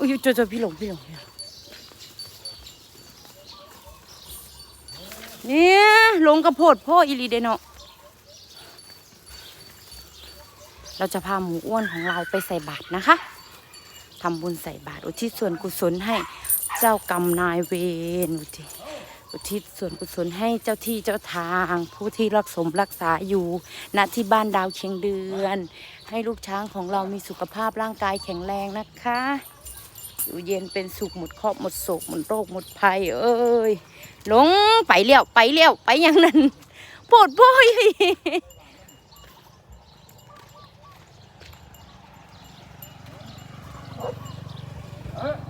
อุ้ยเจอเจอพี่หลงพี่หลงพี่หลงเนี่ยหลงกระโพดพ่ออีลีเดเนาะเราจะพาหมูอ้วนของเราไปใส่บาตรนะคะทำบุญใส่บาตรอุทิศส่วนกุศลให้เจ้ากรรมนายเวรอุทิศอุทิศส่วนกุศลให้เจ้าที่เจ้าทาง ผู้ที่รักสมรักษาอยู่ณที่บ้านดาวเชียงเดือน ให้ลูกช้างของเรามีสุขภาพร่างกายแข็งแรงนะคะ อยู่เย็นเป็นสุขหมดเคราะห์หมดโศกหมดโรคหมดภัย เอ้ยหลงไปเลี้ยวไปเลี้ยวไปอย่างนั้นปวดบ่อยเ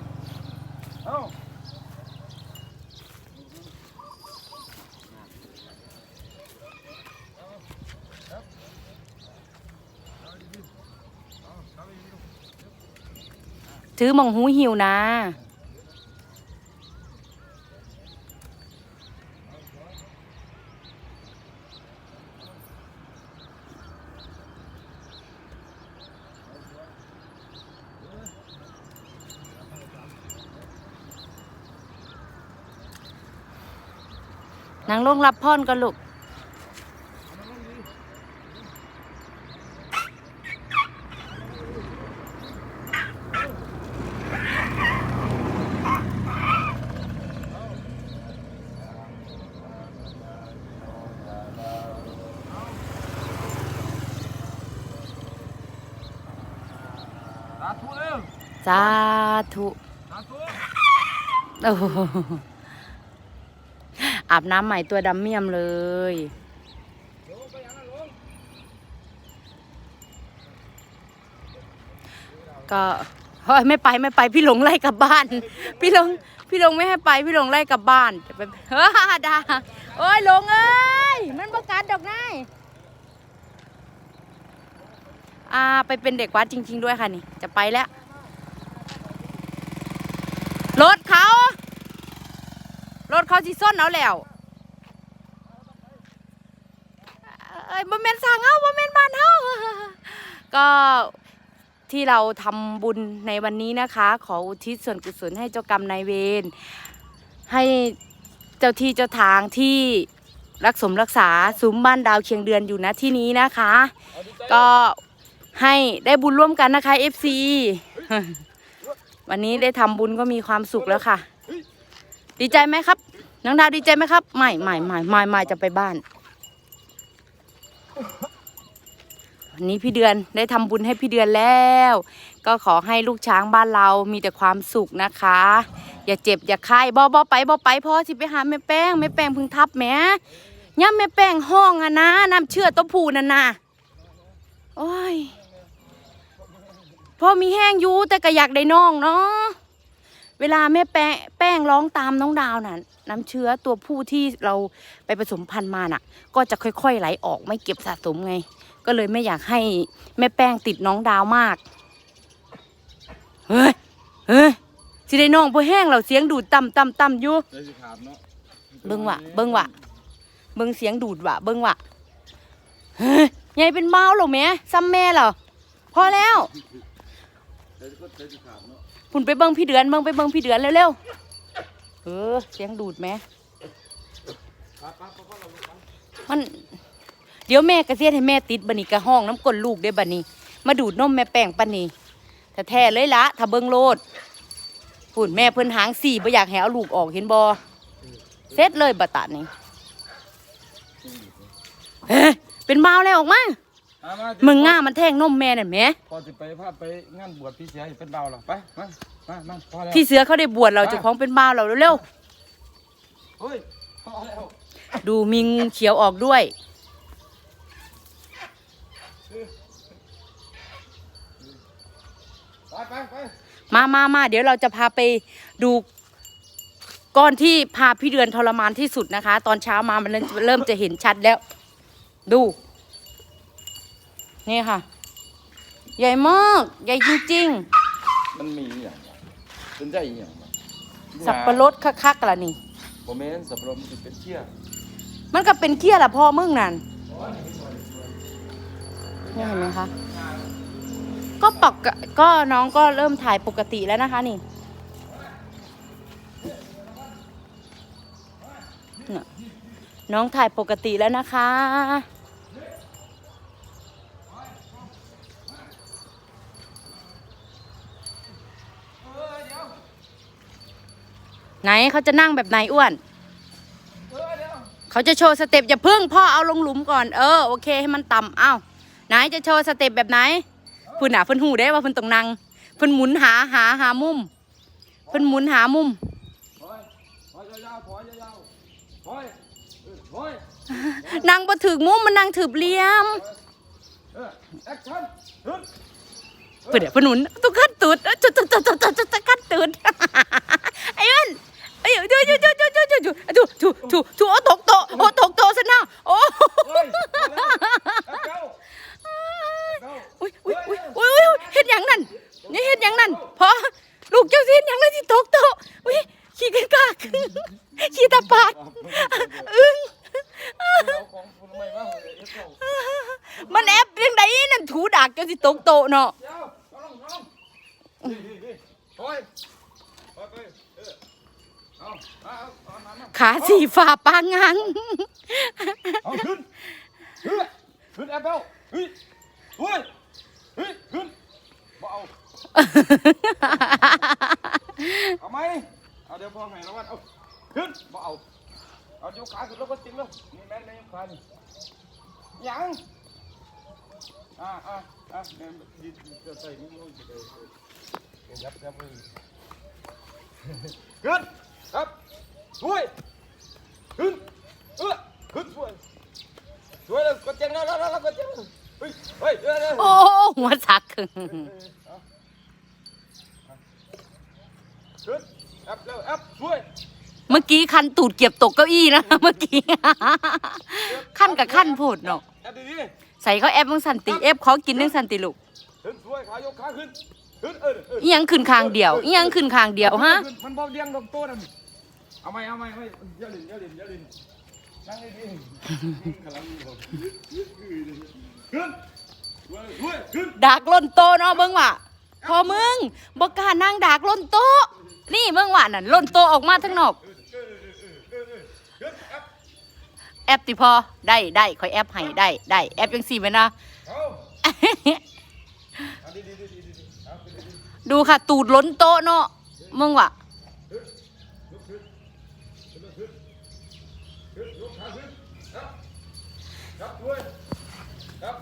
ถือมองหูหิวนะนางลงรับพรก็ลูก สาธุเร็วสาธุสาธุโอ้โหอาบน้ำใหม่ตัวดำเมี่ยมเลยลงไปยังนั้นลงก็เฮ้ยไม่ไปไม่ไปพี่หลงไล่กลับบ้าน พี่หลงพี่หลงไม่ให้ไปพี่หลงไล่กลับบ้านจะไปเฮ้อดาโอ้ยหลงเอ้ยมันประกาศดอกนาย อ่าไปเป็นเด็กวัดจริง ๆ ด้วยค่ะนี่ จะไปแล้ว รถเขา รถเขาสิส้นเอาแล้ว เอ้ยบ่แม่นสร้างเฮาบ่แม่นบ้านเฮาก็ที่เราทำบุญในวันนี้นะคะ ขออุทิศส่วนกุศลให้เจ้ากรรมนายเวรให้เจ้าที่เจ้าทางที่รักสมรักษาซุ้มบ้านดาวเคียงเดือนอยู่ณที่นี้นะคะ ก็ ให้ได้บุญร่วมกันนะคะ FC วันนี้ได้ทำบุญก็มีความสุขแล้วค่ะ ดีใจไหมครับ น้องดาวดีใจไหมครับ ไม่ไม่ไม่ไม่ไม่จะไปบ้าน วันนี้พี่เดือนได้ทำบุญให้พี่เดือนแล้ว ก็ขอให้ลูกช้างบ้านเรามีแต่ความสุขนะคะ อย่าเจ็บอย่าไข้บ่บ่ไปบ่ไปพ่อสิไปหาแม่แป้งแม่แป้งเพึ่งทับแหม่ย่ำแม่แป้งห้องอะนะน้ำเชื่อตัวผูนันนะโอ้ย พ่อมีแห้งยู่แต่ก็อยากได้น้องเนาะเวลาแม่แป้งแป้งร้องตามน้องดาวน่ะ น้ำเชื้อตัวผู้ที่เราไปผสมพันธุ์มาน่ะ ก็จะค่อยๆไหลออกไม่เก็บสะสมไง ก็เลยไม่อยากให้แม่แป้งติดน้องดาวมากเฮ้ยเฮ้ยสิได้น้องพอแห้งเราเสียงดูดต่ำต่ำต่ำอยู่เลยวสิขาดเนาะเบิ่งวะเบิ่งวะเบิ่งเสียงดูดวะเบิ่งวะเฮ้ยใหญ่เป็นเมาหรอแม่ซ้ำแม่เหรอพอแล้ว พุ่นไปเบิ่งพี่เดือนเบิ่งไปเบิ่งพี่เดือนเร็วๆเออเสียงดูดแม่ไปไปไปไปเราไปมันเดี๋ยวแม่กระเสียดให้แม่ติดบันนี้กระห้องน้ำกลนลูกได้บันนี้มาดูดนมแม่แป้งปันนี้ถ้าแท้เลยละถ้าเบิ่งโลดพูดแม่เพิ่นหางสี่บ่อยากให้เอาลูกออกเห็นบ่เซ็ตเลยบะตะนี่เฮ้เป็นบ้าแล้วออกมา เอามามึงง่ามันแทงนมแม่นั่นแหมพอจะไปพาไปงานบวชพี่เสียให้เป็นเบาหรอไปมามามาพอแล้วพี่เสือเขาได้บวชเราเจ้าของเป็นบ้าวเราเร็วเฮ้ยพอแล้วๆดูมีงูเขียวออกด้วย ไปไปไปมามามาเดี๋ยวเราจะพาไปดูก้อนที่พาพี่เดือนทรมานที่สุดนะคะ ตอนเช้ามามันเริ่มเริ่มจะเห็นชัดแล้ว ดู นี่ค่ะ ใหญ่มากใหญ่จริง มันมีอหย่างวะเป็นใจอหย่างวะๆ สับปะรดคักๆล่ะนี่ ผมเห็นสับปะรดมันสิเป็นเชี่ยมันก็เป็นเกี้ยละพ่อมึงนั่นนี่เห็นไหมคะ ก็ปกก็น้องก็เริ่มถ่ายปกติแล้วนะคะนี่น่ะน้องถ่ายปกติแล้วนะคะ ไหนเขาจะนั่งแบบไหนอ้วน เขาจะโชว์สเต็ปอย่าพึ่งพ่อเอาลงหลุมก่อนเออโอเคให้มันต่ำเอ้าไหนจะโชว์สเต็ปแบบไหนพุ่นอะพุ่นหูได้ว่าพุ่นต้องนั่งพุ่นหมุนหาหาหามุมพุ่นหมุนหามุมถอยถอยยาวๆถอยยาวๆถอยเออถอยนั่งบ่ถึกมุมมันนั่งถืบเลี่ยม เออแอคชั่นขึ้นเพุ่นอะเพุ่นหนุนตุ๊กขั้นตูดจุดจุดจุดจุดจุดจุดขั้นตูดไอ้เอิ้นไอ้ยจุจุดจุดจุดจุดจุดจุดจุดจุจุจุโอ้ตกโตะโอ้ตกโตะซะนะโอ้เฮ้ยแอคเจ้าเจ้าอุ้ยอุ้ยอุ้ยอุ้ยเฮ็ดหยังนั่นนี่เฮ็ดหยังนั่นพอลูกเจ้าสิเฮ็ดหยังนั่นสิตกโตะอุ้ยขี้กันกากขี้ตาปาดอึ้งมันแอบยังไงนั่นถูดักเจ้าสิตกโตเนาะ ขาสีฟ้าปางงังเอาขึ้นขึ้นแอปเปิลเฮ้ยเฮ้ยเฮ้ยขึ้นบ่เอาเอาไหมเอาเดี๋ยวพอให้รางวัลเอาขึ้นบ่เอาเอายกขาขึ้นแล้วก็จริงแล้วนี่แม่แม่นยกขานี่ยังอ่าอ่าอ่าแม่ยืนจะใส่นิ้วมือจะได้ ยับยับมือขึ้นครับช่วยขึ้นเออขึ้นช่วยช่วยเลยกดเจงแล้วแล้วแล้วกดเจงเฮ้ยเฮ้ยเดี๋ยโอ้หัวสักขึ้นแอปเร็วแอปช่วยเมื่อกี้คันตูดเก็บตกเก้าอี้นะเมื่อกี้ขั้นกับขั้นโพดเนาะใส่เขาแอบมึงสันติเอฟเขากินนึงสันติลูกขึ้นช่วยขายกขาขึ้น ออเอออีหยังขึ้นคางเดียวอีหยังขึ้นคางเดียวฮะ มันบ่เลี้ยงดอกโต้นั่นเอาไหมเอาไหมไม่อย่าลินอย่าลินอย่าลินนั่งดีๆกำลังอยู่ขึ้นช่วยช่วยขึ้นดักล้นโตะเนาะเบิ่งว่ะพอมึงบ่กล้านั่งดักล้นโตะนี่เบิ่งว่ะนั่นล้นโตะออกมาทั้งนอกขึ้นแอปแอปติพอได้ได้คอยแอปให้ได้ได้แอปจังสี่ไหมนะ เอาเอาดีดีดี ดูค่ะ ตูดล้นโต๊ะเนาะมึงว่ะขึ้าขึ้นครับครับด้วยครับ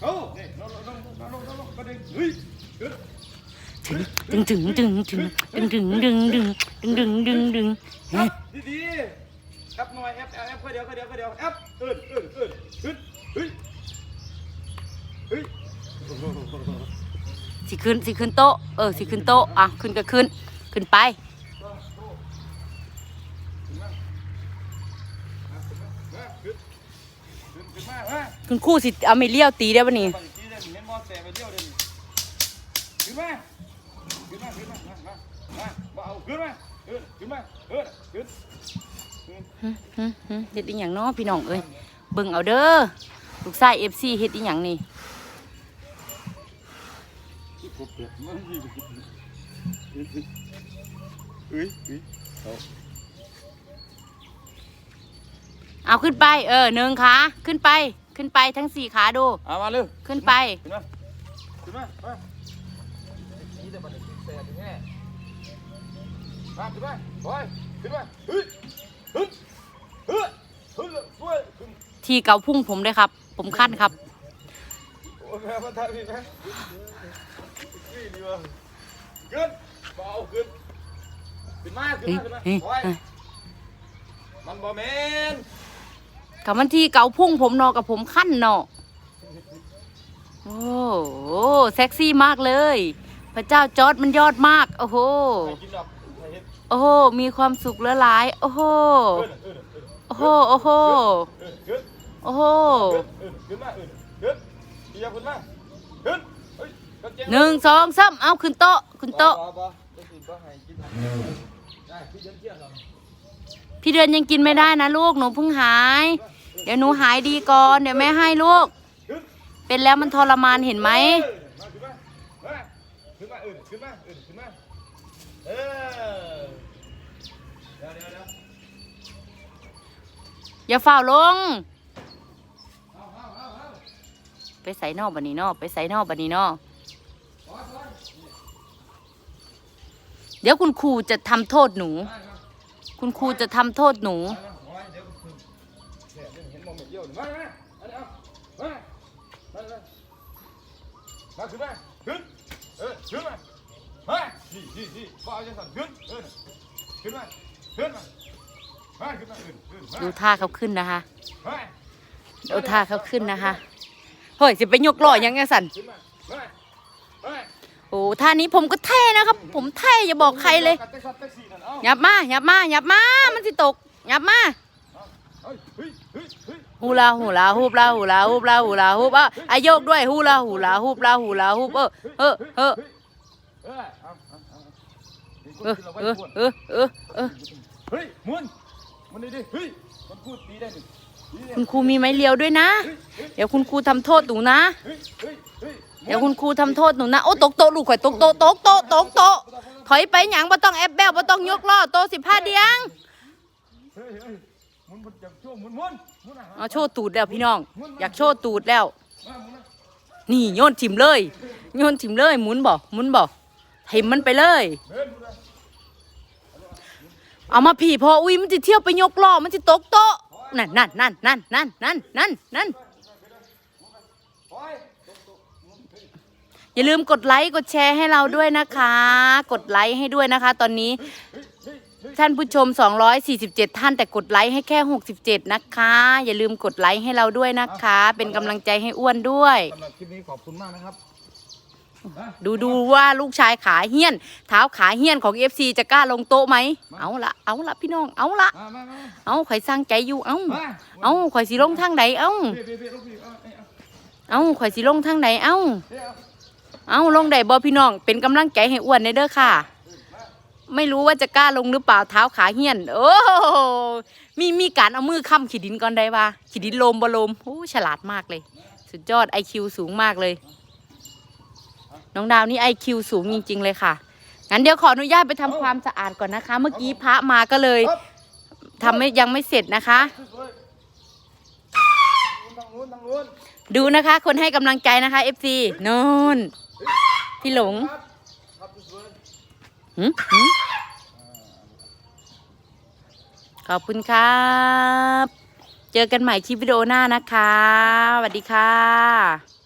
เอานี่ลงลงลงลงลงลงกระดิ่งเฮ้ยขึ้นถึงถึงถึงถึงถึงถึงถึงถึงถึงถึงถึงถึงครับดีดีๆครับหน่อยแอปแอปเดียวเดียวเดียวแอปอิ้นอิ้นอิ้นขึ้นเฮ้ยเฮ้ย สิขึ้นสิขึ้นโต๊ะเออสิขึ้นโต๊ะอะขึ้นก็ขึ้นขึ้นไป ขึ้นคู่สิเอาไม่เลี้ยวตีได้ปะนี่บางทีเนี่ขึ้นมาขึ้นมาขึ้นมามามามาบ่เอาขึ้นมาเออขึ้นมาขึ้นหึหึหึเฮ็ดอีหยังเนาะพี่น้องเอ้ยเบิ่งเอาเด้อลูกชาย FC เฮ็ดอีหยังนี่ ที่ผมเปียกมันดีเฮ้ยเฮ้ยเอาเอาขึ้นไป เออหนึ่งขาขึ้นไป ขึ้นไปทั้งสี่ขาดู เอามาเร็วขึ้นไป ขึ้นมาขึ้นมามานี่จะมาถึงแสบแน่มาขึ้นมาไปขึ้นมาเฮ้ยขึ้นเฮ้ยขึ้นช่วยขึ้นที่เกาพุ่งผมด้วยครับ ผมขั้นครับ โอ้แม่มาถ่ายพี่ไหม นี่ดีว่ะขึ้นเบาขึ้นขึ้นมาขึ้นมาขึ้นมาโอ้ยมันบ่แม่นกับมันที่เกาพุ่งผมเนอกับผมขั้นเนอโอ้โหเซ็กซี่มากเลย พระเจ้าจอร์ดมันยอดมาก โอ้โหใครกินดอกใครเฮ็ดโอ้โหมีความสุขเหลือหลาย โอ้โหขึ้นเออเออโอ้โหโอ้โหเออขึ้นโอ้โหขึ้นเออขึ้นมาเออขึ้นพี่ยาขึ้นมาขึ้นเฮ้ยกระเจีย หนึ่งสองสามเอาขึ้นโต๊ะขึ้นโต๊ะพี่เดือนยังกินไม่ได้นะลูกหนูเพิ่งหาย เดี๋ยวหนูหายดีก่อนเดี๋ยวแม่ให้ลูก เป็นแล้วมันทรมานเห็นไหมออขึ้นมาอื่นขึ้นมาอื่นขึ้นมาเออเดี๋ยวเดี๋ยวเดี๋ยวอย่าเฝ้าลง ไปใส่นอกบันนี้นอกไปใส่นอกบันนี้นอก ถอยถอย เดี๋ยวคุณครูจะทำโทษหนู คุณครูจะทำโทษหนู มาขึ้นมาขึ้นเออขึ้นมามาดีดีดีบ้าจังสันขึ้นเออขึ้นมาขึ้นมามาขึ้นมาขึ้นขึ้นมาดูท่าเขาขึ้นนะคะ มาดูท่าเขาขึ้นนะคะ เฮ้ยจะไปยกล้อยังไงสันขึ้นมามามา โอ้ท่านี้ผมก็เท่นะครับ ผมเท่อย่าบอกใครเลยหยับมาหยับมาหยับมา มันสิตกหยับมาฮูลาฮูลาฮูบลาฮูลาฮูบลาฮูลาฮูบอะอายกด้วยฮูลาฮูลาฮูบลาฮูลาฮูบเออเออเออเออเอาเอเอาเออเออเออเออเออเฮ้ยมุนมุนนี่ดิเฮ้ยมันพูดตีได้ดิตีได้ คุณครูมีไม้เรียวด้วยนะ เดี๋ยวคุณครูทำโทษหนูนะ เดี๋ยวคุณครูทำโทษหนูนะ โอ้ตกโตลูกข่อยตกโตตกโตตกโตถอยไปหยังบ่ต้องแอบแบลบ่ต้องยกล้อโตสิบห้าเดียงเฮ้ยเฮ้ยมุนมันจับโชว์มุนมุนมุนอะเอาโชว์ตูดแล้วพี่น้อง อยากโชว์ตูดแล้ว นี่โยนถิ่มเลยโยนถิ่มเลยหมุนบ่หมุนบ่ถิ่มมันไปเลยเดินมุนอะเอามาผีพออุ้ยมันจะเที่ยวไปยกล้อมันจะตกโต๊ะ นั่นนั่นนั่นนั่นนั่นนั่นนั่นนั่นโอ้ยอย่าลืมกดไลค์กดแชร์ให้เราด้วยนะคะ กดไลค์ให้ด้วยนะคะ ตอนนี้ท่านผู้ชม 247 ท่านแต่กดไลค์ให้แค่ 67 นะคะ อย่าลืมกดไลค์ให้เราด้วยนะคะ เป็นกำลังใจให้อ้วนด้วย สำหรับคลิปนี้ขอบคุณมากนะครับ ดูดูว่าลูกชายขาเฮี้ยน เท้าขาเฮี้ยนของ FC จะกล้าลงโต๊ะไหม เอาละเอาละพี่น้อง เอาละมามามาเอาข่อยสร้างใจอยู่เอามาเอาข่อยสิลงทางไหนเอาเบี้ยเบี้ยเบี้ยลูกพี่เอาเอาเอาข่อยสิลงทางไหนเอาเบี้ยเอาเอาลงได้บ่พี่น้อง เป็นกำลังใจให้อ้วนในเด้อค่ะ ไม่รู้ว่าจะกล้าลงหรือเปล่าเท้าขาเฮี้ยน โอ้โหมีมีการเอามือค้ำขีดินก่อนได้ปะขีดินโลมบ่โลมโอ้ฉลาดมากเลย สุดยอด IQ สูงมากเลย น้องดาวนี่ IQ สูงจริง ๆ เลยค่ะ งั้นเดี๋ยวขออนุญาตไปทำความสะอาดก่อนนะคะ เมื่อกี้พระมาก็เลยครับทำไม่ยังไม่เสร็จนะคะสวยๆทางนู้นทางนู้นดูนะคะ คนให้กำลังใจนะคะ FC นู่นพี่หลงครับครับสวยหืมหืมขอบคุณครับ เจอกันใหม่คลิปวิดีโอหน้านะคะสวัสดีค่ะ